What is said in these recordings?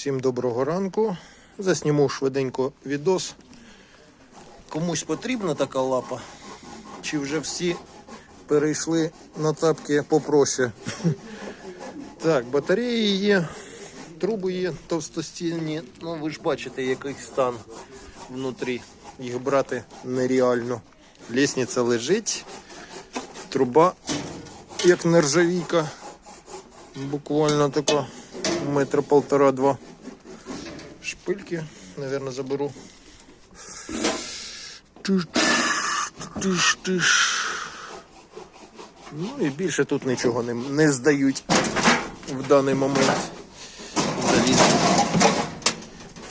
Всім доброго ранку. Засніму швиденько відос. Комусь потрібна така лапа? Чи вже всі перейшли на тапки попроще? Так, батареї є, труби є товстостінні. Ну ви ж бачите, який стан внутрі. Їх брати нереально. Лісниця лежить, труба як нержавійка. Буквально така метра полтора-два. Шпильки, наверное, заберу. Тиш, тиш, тиш. Ну і більше тут нічого не, не здають в даний момент. Заліз.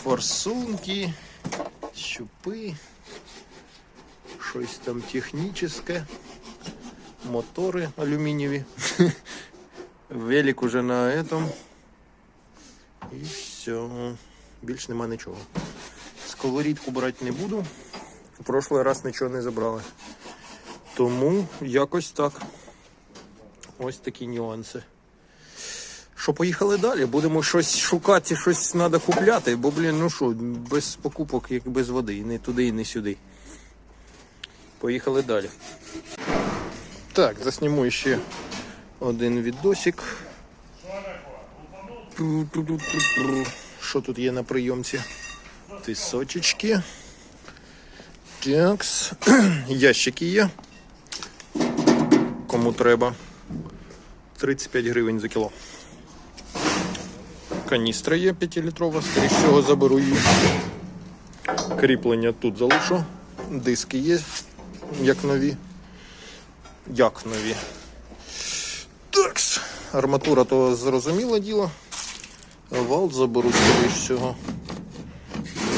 Форсунки, щупи, щось там технічне, мотори алюмінієві. Велик уже на этом. І все. Більш нема нічого. Сковорідку брати не буду. В прошлий раз нічого не забрали. Тому якось так. Ось такі нюанси. Що, поїхали далі? Будемо щось шукати, щось треба купляти, бо, блін, ну що, без покупок, як без води. І не туди, і не сюди. Поїхали далі. Так, засніму ще один відосик. Що тут є на прийомці? Тисочечки. Такс. Ящики є. Кому треба. 35 гривень за кіло. Каністра є 5-літрова, скоріш всього заберу її. Кріплення тут залишу. Диски є, як нові. Як нові. Такс. Арматура то зрозуміле діло. Вал заберуть, скоріш всього.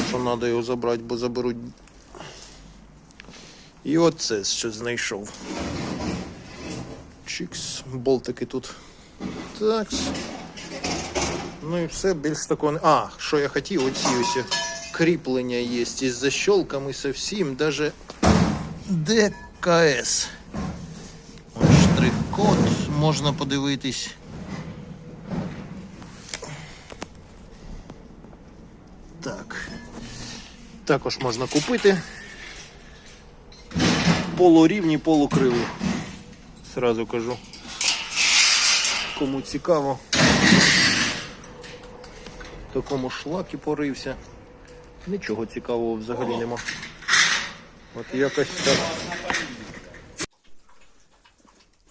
Що треба його забрати, бо заберуть. І оце, що знайшов. Чікс, болтики тут. Такс. Ну і все, більш такого не. А, що я хотів, оці ось кріплення є із защолками со всім, даже ДКС. Штрих-код можна подивитись. Так. Також можна купити. Полурівні, полукрилі. Сразу кажу. Кому цікаво. В такому шлакі порився. Нічого цікавого взагалі нема. От якось так.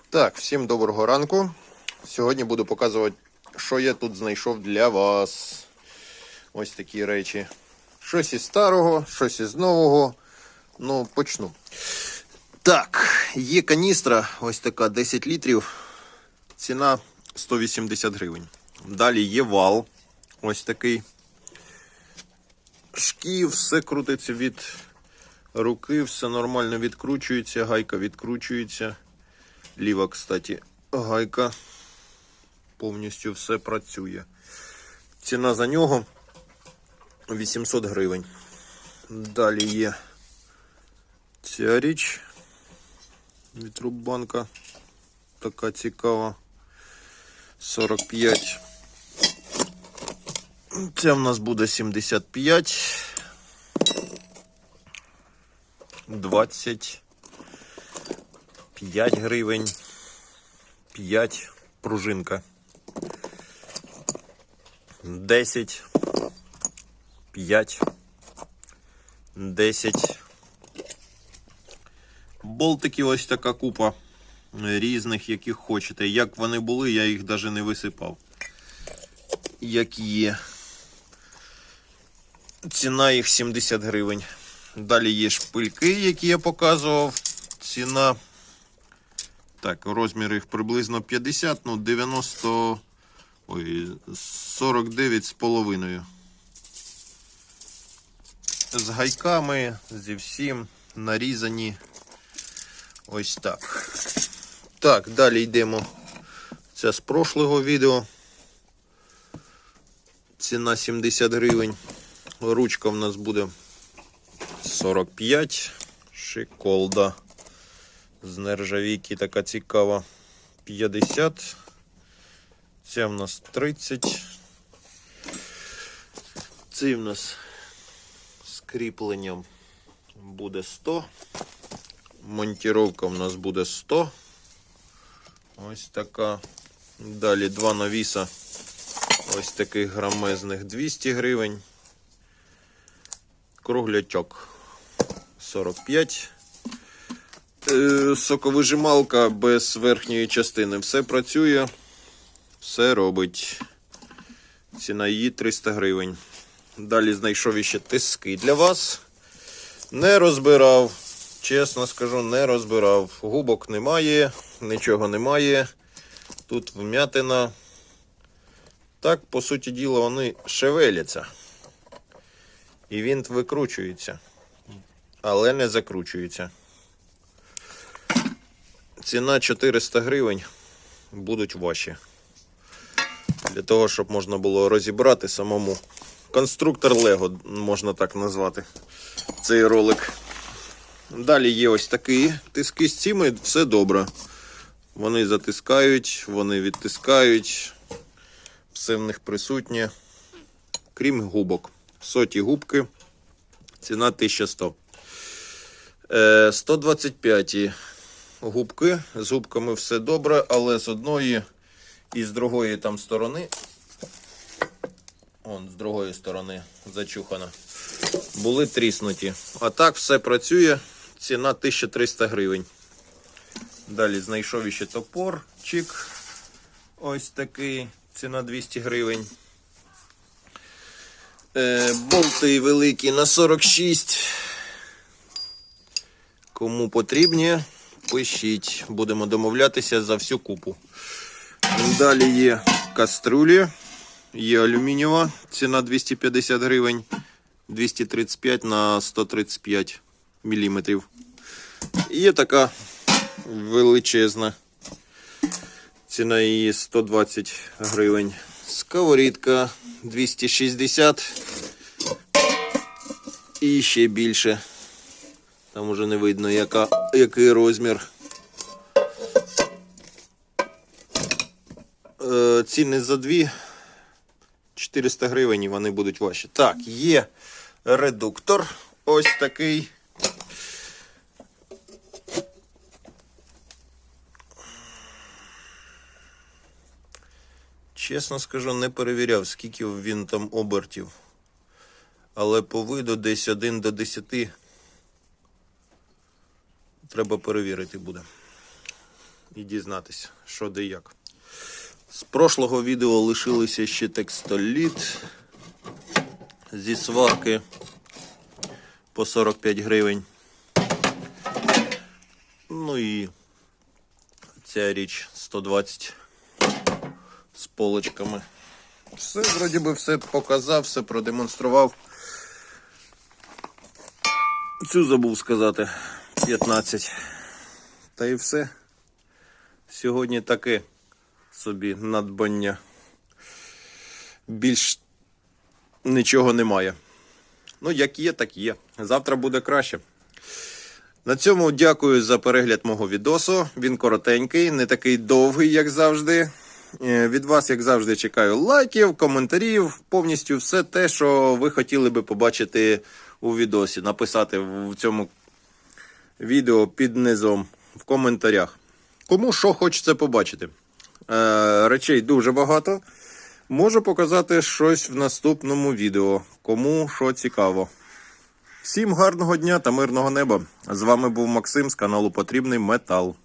Так, всім доброго ранку. Сьогодні буду показувати, що я тут знайшов для вас. Ось такі речі. Щось із старого, щось із нового. Ну, почну. Так, є каністра, ось така 10 літрів. Ціна 180 гривень. Далі є вал. Ось такий. Шків, все крутиться від руки, все нормально відкручується, гайка відкручується. Ліва, кстати, гайка. Повністю все працює. Ціна за нього 800 гривень. Далі є ця річ від Руббанка. Така цікава. 45. Це в нас буде 75. 25 гривень. 5 пружинка. 10. 5. 10. Болтики ось така купа різних, яких хочете. Як вони були, я їх навіть не висипав. Як є. Ціна їх 70 гривень. Далі є шпильки, які я показував. Ціна. Так, розмір їх приблизно 50, ну 90. Ой, 49 з половиною. З гайками, зі всім нарізані. Ось так. Так, далі йдемо. Це з прошлого відео. Ціна 70 гривень. Ручка в нас буде 45. Шиколда. З нержавійки така цікава. 50. Ця в нас 30. Цей в нас кріпленням буде 100. Монтіровка в нас буде 100. Ось така. Далі два навіса. Ось таких грамезних 200 гривень. Круглячок 45. Е, Соковижималка без верхньої частини. Все працює, все робить. Ціна її 300 гривень. Далі знайшов іще тиски для вас. Не розбирав. Чесно скажу, не розбирав. Губок немає, нічого немає. Тут вмятина. Так, по суті діла, вони шевеляться. І він викручується. Але не закручується. Ціна 400 гривень. Будуть ваші. Для того, щоб можна було розібрати самому. Конструктор Лего, можна так назвати. Цей ролик. Далі є ось такі тиски з цими, все добре. Вони затискають, вони відтискають. Все в них присутнє. Крім губок. Соті губки. Ціна 1100. Е, 125 губки. З губками все добре, але з одної і з другої там сторони. Он, з другої сторони зачухана. Були тріснуті. А так все працює. Ціна 1300 гривень. Далі знайшов іще топорчик. Ось такий. Ціна 200 гривень. Е, болти великі на 46. Кому потрібні, пишіть. Будемо домовлятися за всю купу. Далі є каструлі. Є алюмінієва. Ціна 250 гривень. 235 на 135 міліметрів. Є така величезна. Ціна її 120 гривень. Сковорідка 260 і ще більше. Там уже не видно, яка, який розмір. Е, ціни за дві 400 гривень і вони будуть ваші. Так, є редуктор. Ось такий. Чесно скажу, не перевіряв, скільки він там обертів. Але по виду десь 1 до 10 треба перевірити буде. І дізнатися, що де як. З прошлого відео лишилися ще текстоліт зі сварки по 45 гривень. Ну і ця річ 120 з полочками. Все, вроді би, все показав, все продемонстрував. Цю забув сказати 15. Та і все. Сьогодні таке собі надбання. Більш нічого немає. Ну, як є, так є. Завтра буде краще. На цьому дякую за перегляд мого відосу. Він коротенький, не такий довгий, як завжди. Е, Від вас, як завжди, чекаю лайків, коментарів, повністю все те, що ви хотіли би побачити у відосі. Написати в цьому відео під низом в коментарях. Кому що хочеться побачити. Е, речей дуже багато. Можу показати щось в наступному відео. Кому що цікаво. Всім гарного дня та мирного неба. З вами був Максим з каналу Потрібний Метал.